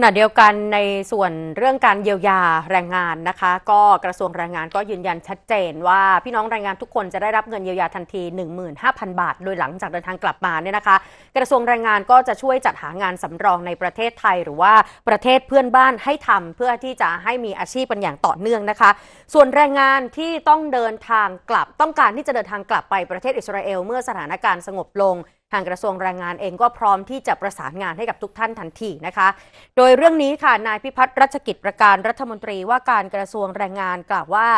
ขณะเดียวกันในส่วนเรื่องการเยียวยาแรงงานนะคะ ก็กระทรวงแรงงานก็ยืนยันชัดเจนว่าพี่น้องแรงงานทุกคนจะได้รับเงินเยียวยาทันที 15,000 บาท โดยหลังจากเดินทางกลับมาเนี่ยนะคะ กระทรวงแรงงานก็จะช่วยจัดหางานสำรองในประเทศไทย หรือว่าประเทศเพื่อนบ้านให้ทำเพื่อที่จะให้มีอาชีพกันอย่างต่อเนื่องนะคะ ส่วนแรงงานที่ต้องเดินทางกลับต้องการที่จะเดินทางกลับไปประเทศอิสราเอลเมื่อสถานการณ์สงบลง ทางกระทรวงแรงงานเองก็พร้อมที่จะประสานงานให้กับทุกท่านทันทีนะคะ โดยเรื่องนี้ค่ะนายพิพัฒน์รัชกิจประการรัฐมนตรีว่าการกระทรวงแรงงานกล่าวว่า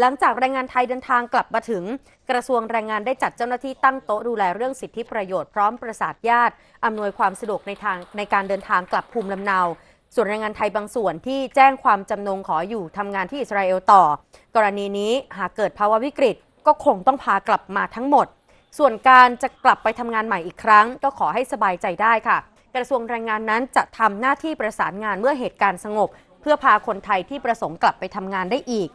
หลังจากแรงงานไทยเดินทางกลับมาถึง กระทรวงแรงงานได้จัดเจ้าหน้าที่ตั้งโต๊ะดูแลเรื่องสิทธิประโยชน์พร้อมประสานญาติอำนวยความสะดวกในทางในการเดินทางกลับภูมิลำเนาส่วนแรงงานไทยบางส่วนที่แจ้งความจำนงขออยู่ทำงานที่อิสราเอลต่อ กรณีนี้หากเกิดภาวะวิกฤตก็คงต้องพากลับมาทั้งหมด ส่วนการจะกลับไปทำงานใหม่อีกครั้ง ก็ขอให้สบายใจได้ค่ะ กระทรวงแรงงานนั้นจะทำหน้าที่ประสานงานเมื่อเหตุการณ์สงบ เพื่อพาคนไทยที่ประสงค์กลับไปทำงานได้อีก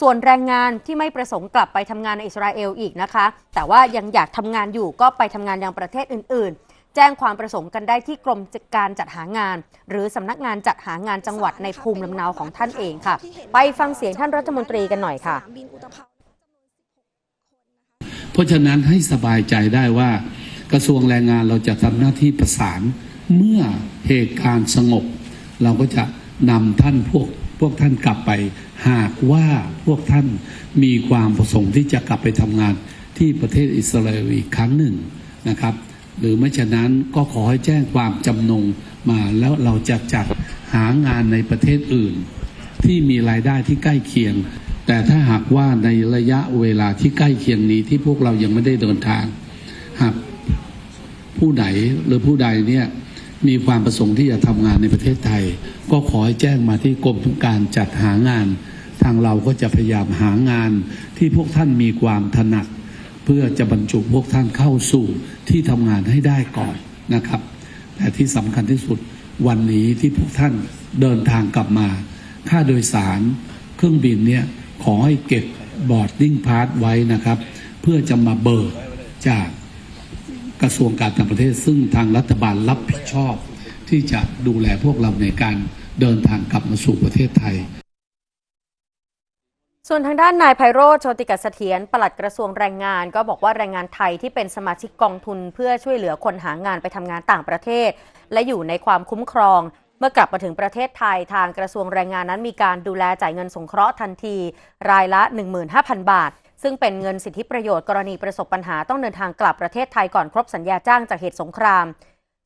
ส่วนแรงงานที่ไม่ประสงค์กลับไปทำงานในอิสราเอลอีกนะคะ แต่ว่ายังอยากทำงานอยู่ก็ไปทำงานยังประเทศอื่นๆแจ้งความประสงค์กันได้ที่กรมการจัดหางาน หรือสำนักงานจัดหางานจังหวัดในภูมิลำเนาของท่านเองค่ะ ไปฟังเสียงท่านรัฐมนตรีกันหน่อยค่ะ เพราะฉะนั้นให้สบายใจได้ว่ากระทรวงแรงงานเราจะทำหน้าที่ประสานเมื่อเหตุการณ์สงบ เราก็จะนำท่านพวกพวกท่านกลับไป หากว่าพวกท่านมีความประสงค์ที่จะกลับไปทำงานที่ประเทศอิสราเอลอีกครั้งหนึ่งนะครับ หรือไม่ฉะนั้นก็ขอให้แจ้งความจำนงมาแล้วเราจะจัดหางานในประเทศอื่น ที่มีรายได้ที่ใกล้เคียง แต่ถ้าหากว่าในระยะเวลาที่ใกล้เคียงนี้ที่พวกเรายังไม่ได้เดินทาง หากผู้ใดหรือผู้ใดเนี่ยมีความประสงค์ที่จะทำงานในประเทศไทย ก็ขอให้แจ้งมาที่กรมการจัดหางาน ทางเราก็จะพยายามหางานที่พวกท่านมีความถนัดเพื่อจะบรรจุพวกท่านเข้าสู่ที่ทำงานให้ได้ก่อนนะครับ แต่ที่สำคัญที่สุดวันนี้ที่พวกท่านเดินทางกลับมา ค่าโดยสารเครื่องบินเนี่ย ขอให้เก็บบอร์ดดิ้งพาสไว้นะครับ เพื่อจะมาเบิกจากกระทรวงการต่างประเทศ ซึ่งทางรัฐบาลรับผิดชอบ ที่จะดูแลพวกเราในการเดินทางกลับมาสู่ประเทศไทย ส่วนทางด้านนายไพโรธโชติกเสถียรปลัดกระทรวงแรงงาน ก็บอกว่าแรงงานไทยที่เป็นสมาชิกกองทุน เพื่อช่วยเหลือคนหางานไปทำงานต่างประเทศ และอยู่ในความคุ้มครอง เมื่อกลับมาถึงประเทศไทยทางกระทรวงแรงงานนั้นมีการดูแลจ่ายเงินสงเคราะห์ทันที รายละ 15,000 บาท ซึ่งเป็นเงินสิทธิประโยชน์กรณีประสบปัญหาต้องเดินทางกลับประเทศไทยก่อนครบสัญญาจ้างจากเหตุสงคราม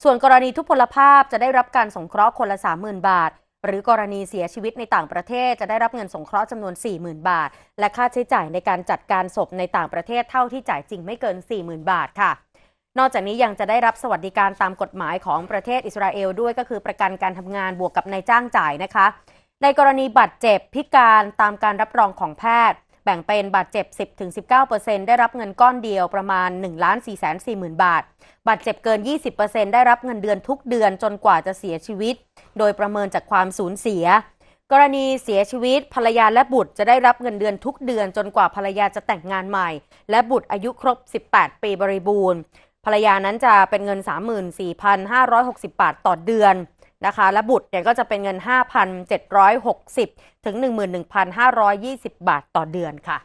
ส่วนกรณีทุพพลภาพจะได้รับการสงเคราะห์คนละ 30,000 บาท หรือกรณีเสียชีวิตในต่างประเทศจะได้รับเงินสงเคราะห์จำนวน 40,000 บาท และค่าใช้จ่ายในการจัดการศพในต่างประเทศเท่าที่จ่ายจริงไม่เกิน 40,000 บาทค่ะ นอกจากนี้ยังจะได้รับสวัสดิการตามกฎหมายของประเทศอิสราเอลด้วยก็คือประกันการทำงานบวกกับนายจ้างจ่ายนะคะ ในกรณีบาดเจ็บพิการตามการรับรองของแพทย์ แบ่งเป็นบาดเจ็บ 10-19%ได้รับเงินก้อนเดียวประมาณ 1 4 4 0 0 0 0 บาท บาดเจ็บเกิน 20%ได้รับเงินเดือนทุกเดือนจนกว่าจะเสียชีวิต โดยประเมินจากความสูญเสีย กรณีเสียชีวิต ภรรยาและบุตรจะได้รับเงินเดือนทุกเดือนจนกว่าภรรยาจะแต่งงานใหม่ และบุตรอายุครบ 18 ปีบริบูรณ์ ภรรยานั้นจะเป็นเงิน 34,560 บาทต่อเดือนนะคะและบุตรเนี่ยก็จะเป็นเงิน 5,760 ถึง 11,520 บาทต่อเดือนค่ะ